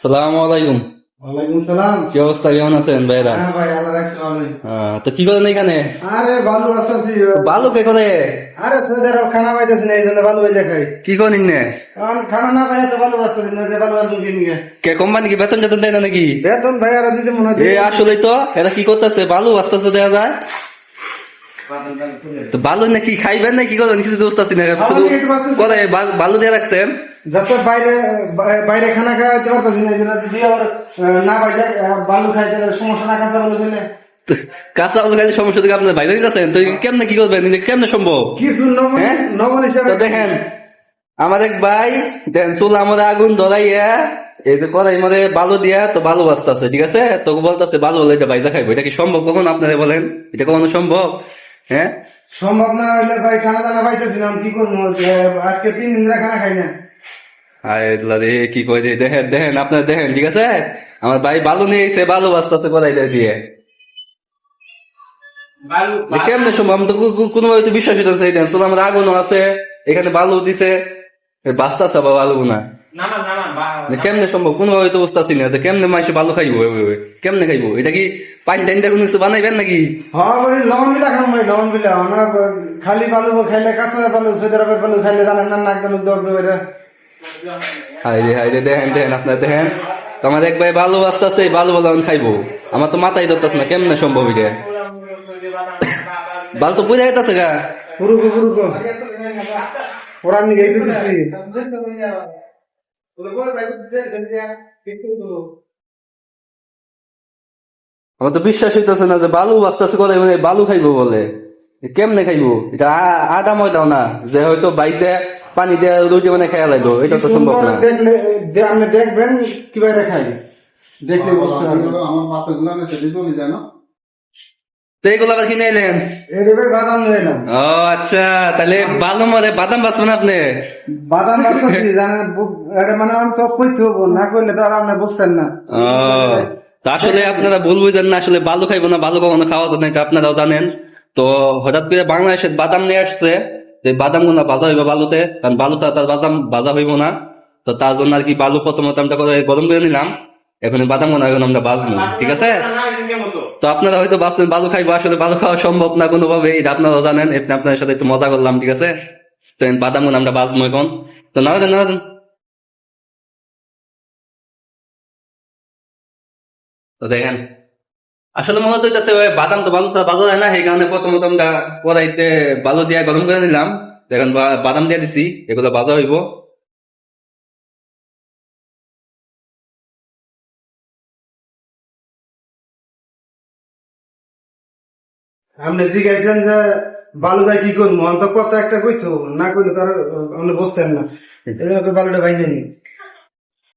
সালাম আলাইকুম। ওয়ালাইকুম সালাম। কি অবস্থা? কেমন আছেন ভাইরা? হ্যাঁ ভাই আল্লাহ রাখছে ভালোই। তো কি করেন এখানে? আরে ভালো আসতেছি ভালো কে করে? আরে সোজার খানা পাইতেছি না এই জন্য ভালো হয়ে দেখাই কি করেন নে কারণ খানা না পাই তো ভালো আসতেছি না যে ভালো ভালো কিনি কে কোম্পানি কি বেতন টেতন দেয় না নাকি? বেতন ভাই আর দিতে মনে হয় এ আসলেই তো এরা কি করতেছে? বালু আস্তে দেখা যায়। তো বালু না কি খাইবেন না কি করবেন কিছু বুঝতে পারছি না। শুধু বালু দিয়ে রাখছেন। যাতে বাইরে বাইরে খানা খাইতে পারতেছি না যদি আবার না আহ, বালু খাইতে সমস্যা না কাঁচা বালু খেলে। কাঁচা বালু খাইলে সমস্যা থেকে আপনার বাইরে যাচ্ছেন তো কেমনে কি করবেন? কেমনে সম্ভব? কিছু নবন হ্যাঁ? হিসাবে দেখেন আমার এক ভাই দেন চুল আমার আগুন ধরাইয়া এই যে বালু দিয়া তো বালু বাঁচতেছে ঠিক আছে? তো বলতেছে বালু বলে এটা বাইজা খাইবো। এটা কি সম্ভব কখন আপনারা বলেন? এটা কখনো সম্ভব? হ্যাঁ? সম্ভব না হইলে ভাই খানা দানা পাইতেছি না কি করব? আজকে তিন দিন ধরে খানা খাই না। রে কি কই দেখেন দেখেন আপনারা দেখেন ঠিক আছে? আমার ভাই বালু নিয়ে এসে বালু বাঁচতেছে করাই দেয় কেমনে সম্ভব? আমি তো কোনো ভাবে তো বিশ্বাস এই দেন আমার আগুনও আছে এখানে বালু দিছে। আবার বালু না কেমনে সম্ভব? কোন ভাবে তো বুঝতেছি না যে কেমনে মাইসে বালু খাইবো। কেমনে খাইবো? এটা কি পানি টাইন কোনো কিছু বানাইবেন নাকি? হ্যাঁ ভাই লবণ বিলা খাম ভাই লবণ বিলা না খালি বালু খাইলে কাঁচা বালু সৈদারাবের বালু খাইলে জানেন না নাক দালু দৌড় দৌড়ে হাই রে হাই রে দেখেন দেখেন আপনার দেখেন। তোমার এক ভাই বালু বাঁচতেছে বালু বালু আমি খাইবো। আমার তো মাথায় ধরতেছে না কেমনে সম্ভব এটা? বাল তো বুঝে যাইতেছে গা। পুরুকো পুরুকো। ওরা নিয়ে দিছি। আমার তো বিশ্বাস হইতেছে না যে বালু বাঁচতেছে কথা মানে বালু খাইবো বলে। কেমনে খাইবো? এটা আটা ময়দাও না যে হয়তো বাইজে পানি দিয়ে রুটি মানে খেয়া লাগল এটা তো সম্ভব না। আপনি দেখবেন কীভাবে খাই দেখলে বুঝতে পারবেন। আমার মাথা সেটি চলে যায় না তো এইগুলো আবার কিনে এলেন? বাদাম নিয়ে এলাম। ও আচ্ছা তাহলে বালু মরে বাদাম বাঁচবেন আপনি? বাদাম বাঁচতেছি জানেন মানে আমি তো কইতে হব না করলে তো আর আপনি বুঝতেন না। ও আসলে আপনারা ভুল বুঝেন না আসলে বালু খাইবো না বালু কখনো খাওয়া তো না এটা আপনারাও জানেন। তো হঠাৎ করে বাংলাদেশের বাদাম নিয়ে আসছে যে বাদাম গুনা বাজা হইবে বালুতে কারণ বালুতে তার বাদাম বাজা হইব না। তো তার জন্য আর কি বালু প্রথমত আমরা করে গরম করে নিলাম। এখন বাদাম গুনা এখন আমরা বাজবো ঠিক আছে? তো আপনারা হয়তো ভাবছেন বালু খাইবো আসলে বালু খাওয়া সম্ভব না কোনোভাবে এটা আপনারাও জানেন এমনি আপনাদের সাথে একটু মজা করলাম ঠিক আছে? তো বাদাম গুনা আমরা বাজবো এখন। তো না দেন না দেন তো দেখেন আসলে মনে হইতেছে বাদাম তো বালু ছাড়া বালু হয় না সেই কারণে প্রথমত আমরা কড়াইতে বালু দিয়ে গরম করে নিলাম। দেখেন বাদাম দিয়ে দিছি এগুলো বাজা হইব। আপনি জিজ্ঞাসেন যে, বালুদা কি করব? কথা একটা কইতো, না করলে তার আপনি বসতেন না। কই বালুটা ভাই নেই?